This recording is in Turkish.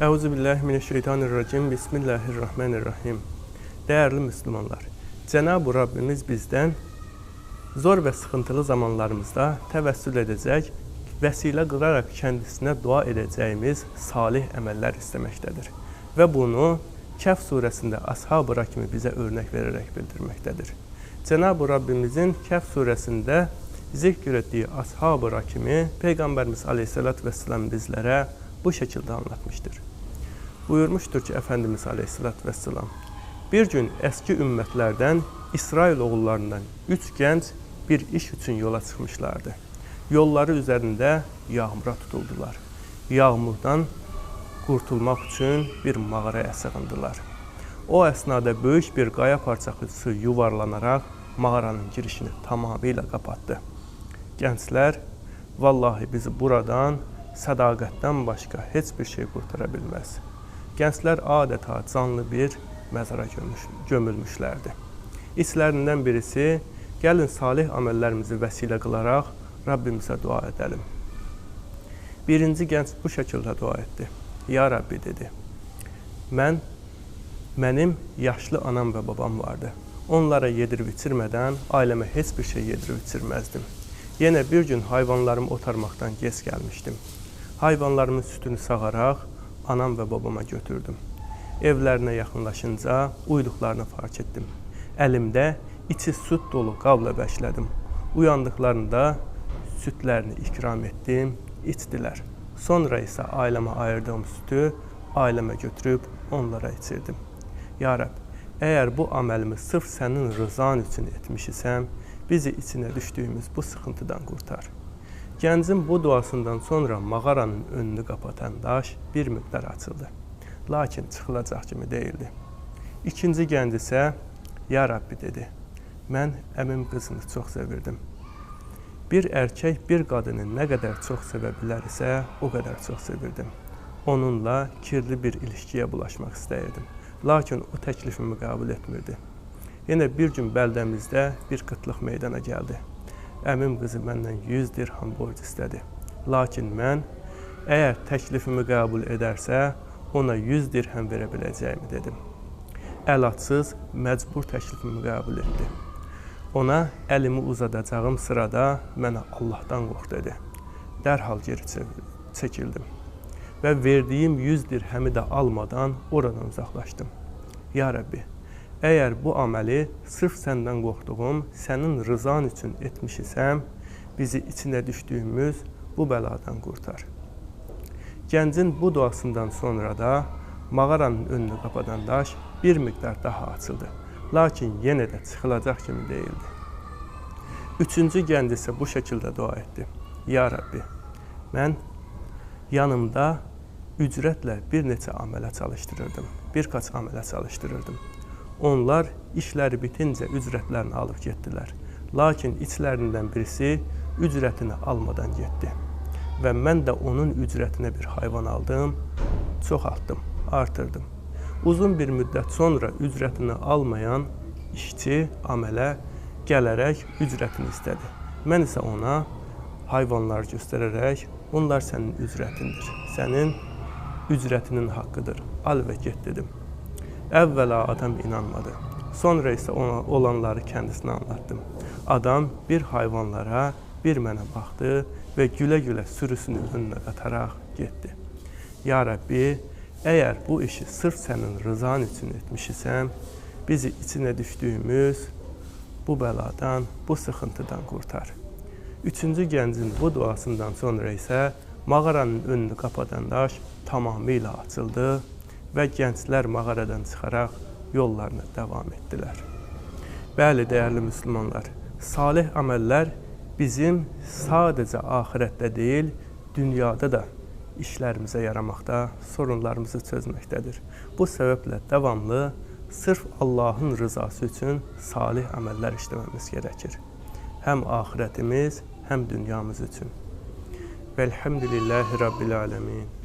Euzubillahimineşşeytanirracim. Bismillahirrahmanirrahim. Değerli Müslümanlar, Cenab-ı Rabbimiz bizden zor və sıxıntılı zamanlarımızda təvəssül edəcək, vəsilə qılaraq kəndisine dua edəcəyimiz salih əməllər istəməkdədir. Və bunu Kəf surəsində Ashab-ı Rakimi bizə örnək verərək bildirməkdədir. Cenab-ı Rabbimizin Kəf surəsində zikr etdiyi Ashab-ı Rakimi Peyğəmbərimiz Aleyhisselatü Vesselam bizlərə bu şekilde anlatmıştır. Buyurmuştur ki Efendimiz Aleyhisselatü Vesselam, bir gün eski ümmetlerden İsrail oğullarından üç genç bir iş için yola çıkmışlardı. Yolları üzerinde yağmura tutuldular. Yağmurdan kurtulmak için bir mağaraya sığındılar. O esnada büyük bir qaya parçası yuvarlanarak mağaranın girişini tamamıyla kapattı. Gençler, vallahi bizi buradan sədaqətdən başqa heç bir şey qurtara bilməz. Gənclər adeta canlı bir məzara gömüş, gömülmüşlərdi. İçlərindən birisi, gəlin salih əməllərimizi vəsilə qılaraq Rabbimizə dua edəlim. Birinci gənc bu şəkildə dua etdi. Ya Rabbi dedi, mən, mənim yaşlı anam və babam vardı. Onlara yedirib içirmədən ailəmə heç bir şey yedirib içirməzdim. Yenə bir gün hayvanlarımı otarmaqdan geç gəlmişdim. Hayvanlarımın sütünü sağaraq anam və babama götürdüm. Evlərinə yaxınlaşınca uyuduqlarını fark etdim. Əlimdə içi süt dolu qabla bəşlədim. Uyandıqlarında sütlərini ikram etdim, içdilər. Sonra isə ailəmə ayırdığım sütü ailəmə götürüb onlara içirdim. Ya Rəbb, əgər bu əməlimi sırf sənin rızan üçün etmişisəm, bizi içinə düşdüyümüz bu sıxıntıdan qurtar. Gəncin bu duasından sonra mağaranın önünü kapatan daş bir müddət açıldı. Lakin çıxılacaq kimi değildi. İkinci gənc isə, Ya Rabbi dedi, mən əmim qızını çox sevirdim. Bir erkək bir qadını nə qədər çox sevə o qədər çox sevirdim. Onunla kirli bir ilişkiyə bulaşmaq istəyirdim. Lakin o təklifimi qəbul etmirdi. Yenə bir gün bəldəmizdə bir qıtlıq meydana gəldi. Əmim qızı məndən 100 dirham borc istədi. Lakin mən əgər təklifimi qəbul edərsə, ona 100 dirham verə biləcəyimi dedim. Əlacsız məcbur təklifimi qəbul etdi. Ona əlimi uzadacağım sırada mənə Allahdan qorx dedi. Dərhal geri çəkildim və verdiyim 100 dirhəmi də almadan oradan uzaqlaşdım. Ya Rəbbi, əgər bu əməli sırf səndən qorxduğum, sənin rızan üçün etmişisəm, bizi içinə düşdüyümüz bu bəladan qurtar. Gəncin bu duasından sonra da mağaranın önünü qapadan daş bir miqdar daha açıldı. Lakin yenə də çıxılacaq kimi değildi. Üçüncü gənc isə bu şəkildə dua etdi. Ya Rabbi, mən yanımda ücrətlə bir neçə amələ çalışdırırdım. Bir kaç amələ çalışdırırdım. Onlar işləri bitincə ücrətlərini alıb getdilər. Lakin içlərindən birisi ücrətini almadan getdi. Və mən də onun ücrətinə bir hayvan aldım, çoxaltdım, artırdım. Uzun bir müddət sonra ücrətini almayan işçi amələ gələrək ücrətini istədi. Mən isə ona hayvanlar göstərərək bunlar sənin ücrətindir. Sənin ücrətinin haqqıdır. Al və get dedim. Əvvəla adam inanmadı. Sonra isə ona olanları kəndisine anlattım. Adam bir hayvanlara, bir mənə baxdı və gülə-gülə sürüsünü önünə qataraq getdi. Ya Rabbi, Eğer bu işi sırf senin rızan için etmişisem, bizi içine düştüğümüz bu beladan, bu sıkıntıdan kurtar. Üçüncü gəncin bu duasından sonra isə mağaranın önünü kapatan daş tamamıyla açıldı və gənclər mağaradan çıxaraq yollarına devam etdilər. Bəli, dəyərli müsəlmanlar, salih əməllər bizim sadəcə axirətdə deyil, dünyada da işlərimizə yaramaqda, sorunlarımızı çözməkdədir. Bu səbəblə davamlı sırf Allahın rızası üçün salih əməllər işləməmiz gərəkir. Həm axirətimiz, həm dünyamız üçün. Vəlhamdülillahi Rabbil alemin.